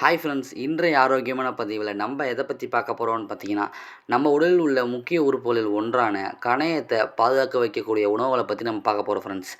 Hi friends இன்றைய ஆரோக்கியமான பதிவில் நம்ம எதை பற்றி பார்க்க போகிறோம்னு பார்த்தீங்கன்னா நம்ம உடலில் உள்ள முக்கிய உறுப்புகளில் ஒன்றான கணையத்தை பாதுகாக்க வைக்கக்கூடிய உணவுகளை பற்றி நம்ம பார்க்க போகிறோம் ஃப்ரெண்ட்ஸ்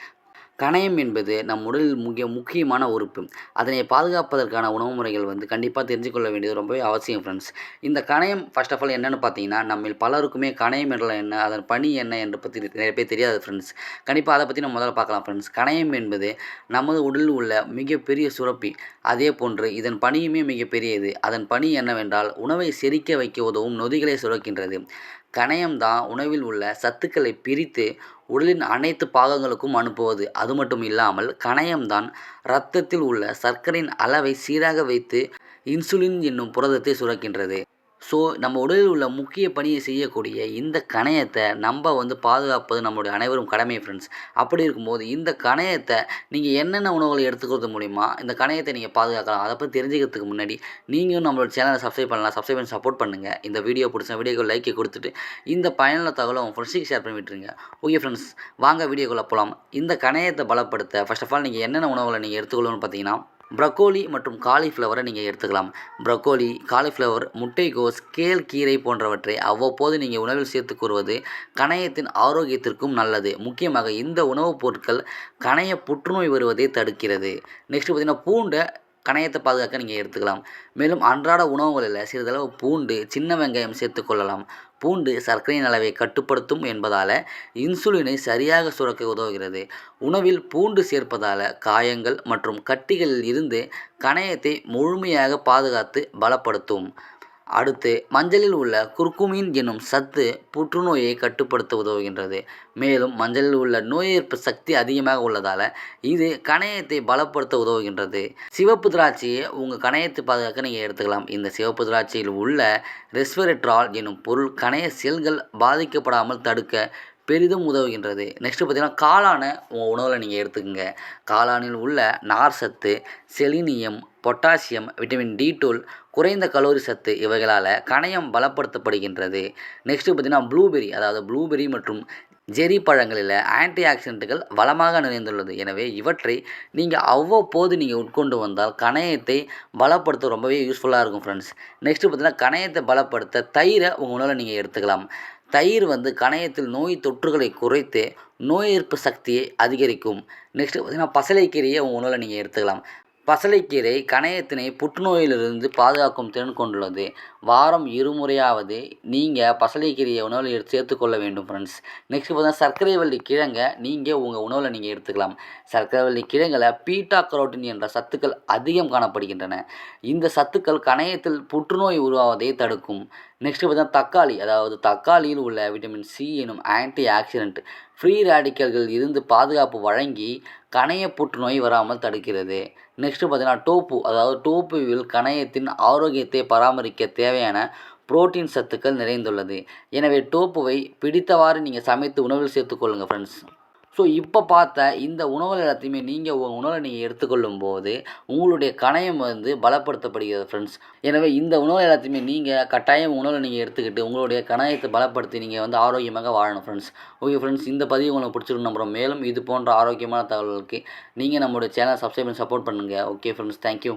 கணையம் என்பது நம் உடலில் முக்கிய முக்கியமான உறுப்பு. அதனை பாதுகாப்பதற்கான உணவு முறைகள் வந்து கண்டிப்பாக தெரிஞ்சு கொள்ள வேண்டியது ரொம்பவே அவசியம் ஃப்ரெண்ட்ஸ் இந்த கணையம் ஃபர்ஸ்ட் ஆஃப் ஆல் என்னென்னு பார்த்தீங்கன்னா நம்மில் பலருக்குமே கணையம் என்றால் என்ன அதன் பணி என்ன என்று பற்றி நிறைய பேர் தெரியாது ஃப்ரெண்ட்ஸ் கண்டிப்பாக அதை பற்றி நம்ம முதல்ல பார்க்கலாம் ஃப்ரெண்ட்ஸ் கணையம் என்பது நமது உடலில் உள்ள மிகப்பெரிய சுரப்பி. அதே போன்று இதன் பணியுமே மிகப்பெரியது. அதன் பணி என்னவென்றால் உணவை செரிக்க வைக்க உதவும் நொதிகளை சுரக்கின்றது. கணையம்தான் உணவில் உள்ள சத்துக்களை பிரித்து உடலின் அனைத்து பாகங்களுக்கும் அனுப்புவது. அது மட்டும் இல்லாமல் கணையம்தான் இரத்தத்தில் உள்ள சர்க்கரையின் அளவை சீராக வைத்து இன்சுலின் என்னும் புரதத்தை சுரக்கின்றது. ஸோ நம்ம உடலில் உள்ள முக்கிய பணியை செய்யக்கூடிய இந்த கணையத்தை நம்ம வந்து பாதுகாப்பது நம்மளுடைய அனைவரும் கடமை ஃப்ரெண்ட்ஸ் அப்படி இருக்கும்போது இந்த கணையத்தை நீங்கள் என்னென்ன உணவுகளை எடுத்துக்கிறது மூலிமா இந்த கணையத்தை நீங்கள் பாதுகாக்கலாம்? அதை பற்றி தெரிஞ்சுக்கிறதுக்கு முன்னாடி நீங்களும் நம்மளோட சேனலை சப்ஸ்கிரைப் பண்ணலாம். சப்ஸ்கிரைப் பண்ணி சப்போர்ட் பண்ணுங்கள் இந்த வீடியோ பிடிச்ச வீடியோக்கு லைக்கை கொடுத்துட்டு இந்த பயனுள்ள தகவலை உங்கள் ஃப்ரெண்ட்ஸுக்கு ஷேர் பண்ணி விட்டுருங்க. ஓகே ஃப்ரெண்ட்ஸ் வாங்க வீடியோக்குள்ளே போகலாம் இந்த கணையத்தை பலப்படுத்த ஃபர்ஸ்ட் ஆஃப் ஆல் நீங்கள் என்னென்ன உணவுகளை நீங்கள் எடுத்துக்கொள்ளணும்னு பார்த்தீங்கன்னா ப்ரக்கோலி மற்றும் காலிஃப்ளவரை நீங்கள் எடுத்துக்கலாம். ப்ரக்கோலி காலிஃப்ளவர் முட்டைகோஸ் கேல் கீரை போன்றவற்றை அவ்வப்போது நீங்கள் உணவில் சேர்த்து கூறுவது கணையத்தின் ஆரோக்கியத்திற்கும் நல்லது. முக்கியமாக இந்த உணவுப் பொருட்கள் கணைய புற்றுநோய் வருவதை தடுக்கிறது. நெக்ஸ்ட் பார்த்திங்கன்னா பூண்டை கணையத்தை பாதுகாக்க நீங்கள் எடுத்துக்கலாம். மேலும் அன்றாட உணவுகளில் சிறிதளவு பூண்டு சின்ன வெங்காயம் சேர்த்துக்கொள்ளலாம் பூண்டு சர்க்கரையின் அளவை கட்டுப்படுத்தும் என்பதால் இன்சுலினை சரியாக சுரக்க உதவுகிறது. உணவில் பூண்டு சேர்ப்பதால் காயங்கள் மற்றும் கட்டிகளில் இருந்து கணையத்தை முழுமையாக பாதுகாத்து பலப்படுத்தும். அடுத்து மஞ்சளில் உள்ள குர்குமின் எனும் சத்து புற்றுநோயை கட்டுப்படுத்த உதவுகின்றது. மேலும் மஞ்சளில் உள்ள நோய் எதிர்ப்பு சக்தி அதிகமாக உள்ளதால் இது கணையத்தை பலப்படுத்த உதவுகின்றது. சிவப்பு திராட்சையை உங்கள் கணையத்தை பாதுகாக்க நீங்கள் எடுத்துக்கலாம். இந்த சிவப்பு திராட்சையில் உள்ள ரெஸ்வெரட்ரால் எனும் பொருள் கணைய செல்கள் பாதிக்கப்படாமல் தடுக்க பெரிதும் உதவுகின்றது. நெக்ஸ்ட்டு பார்த்திங்கன்னா காளானை உங்கள் உணவில் நீங்கள் எடுத்துக்கோங்க. காளானில் உள்ள நார் சத்து செலினியம் பொட்டாசியம் விட்டமின் டி டூல் குறைந்த கலோரி சத்து இவைகளால் கணையம் பலப்படுத்தப்படுகின்றது. நெக்ஸ்ட்டு பார்த்திங்கன்னா ப்ளூபெரி அதாவது ப்ளூபெரி மற்றும் ஜெரி பழங்களில் ஆன்டி ஆக்சிடென்ட்டுகள் வளமாக நிறைந்துள்ளது. எனவே இவற்றை நீங்கள் அவ்வப்போது நீங்கள் உட்கொண்டு வந்தால் கணையத்தை பலப்படுத்த ரொம்பவே யூஸ்ஃபுல்லாக இருக்கும் ஃப்ரெண்ட்ஸ் நெக்ஸ்ட்டு பார்த்திங்கன்னா கணையத்தை பலப்படுத்த தயிரை உங்கள் உணவில் நீங்கள் எடுத்துக்கலாம். தயிர் வந்து கணையத்தில் நோய் தொற்றுகளை குறைத்து நோய் எதிர்ப்பு சக்தியை அதிகரிக்கும். நெக்ஸ்ட்டு பார்த்திங்கன்னா பசலைக்கீரையை உங்கள் உணவில் நீங்கள் எடுத்துக்கலாம். பசலைக்கீரை கணையத்தினை புற்றுநோயிலிருந்து பாதுகாக்கும் திறன் கொண்டுள்ளது. வாரம் இருமுறையாவது நீங்கள் பசலைக்கீரையை உணவில் எடுத்து சேர்த்துக்கொள்ள வேண்டும் ஃப்ரெண்ட்ஸ் நெக்ஸ்ட் பார்த்தீங்கன்னா சர்க்கரை வள்ளி கிழங்கை நீங்கள் உங்கள் உணவில் நீங்கள் எடுத்துக்கலாம். சர்க்கரை வள்ளி கிழங்கில் பீட்டா கரோட்டின் என்ற சத்துக்கள் அதிகம் காணப்படுகின்றன. இந்த சத்துக்கள் கணையத்தில் புற்றுநோய் உருவாவதை தடுக்கும். நெக்ஸ்ட் பார்த்தீங்கன்னா தக்காளி அதாவது தக்காளியில் உள்ள விட்டமின் சி எனும் ஆன்டி ஆக்சிடென்ட் ஃப்ரீ ரேடிக்கல்கள் இருந்து பாதுகாப்பு வழங்கி கணைய புற்றுநோய் வராமல் தடுக்கிறது. நெக்ஸ்ட்டு பார்த்தீங்கன்னா டோப்பு அதாவது டோப்புவில் கணையத்தின் ஆரோக்கியத்தை பராமரிக்க தேவையான புரோட்டீன் சத்துக்கள் நிறைந்துள்ளது. எனவே டோப்புவை பிடித்தவாறு நீங்கள் சமைத்து உணவில் சேர்த்துக்கொள்ளுங்கள் ஃப்ரெண்ட்ஸ் ஸோ இப்போ பார்த்த இந்த உணவுகள் எல்லாத்தையுமே நீங்கள் உங்கள் உணவை நீங்கள் எடுத்துக்கொள்ளும் போது உங்களுடைய கணையம் வந்து பலப்படுத்தப்படுகிறது ஃப்ரெண்ட்ஸ் எனவே இந்த உணவு எல்லாத்தையுமே நீங்கள் கட்டாயம் உணவை நீங்கள் எடுத்துக்கிட்டு உங்களுடைய கணையத்தை பலப்படுத்தி நீங்கள் வந்து ஆரோக்கியமாக வாழணும் ஃப்ரெண்ட்ஸ் ஓகே ஃப்ரெண்ட்ஸ் இந்த பதிவு உங்களுக்கு பிடிச்சிருக்கு நம்புகிறோம் மேலும் இது போன்ற ஆரோக்கியமான தகவல்களுக்கு நீங்கள் நம்மளுடைய சேனல் சப்ஸ்கிரைப் பண்ணி சப்போர்ட் பண்ணுங்கள் ஓகே ஃப்ரெண்ட்ஸ் தேங்க்யூ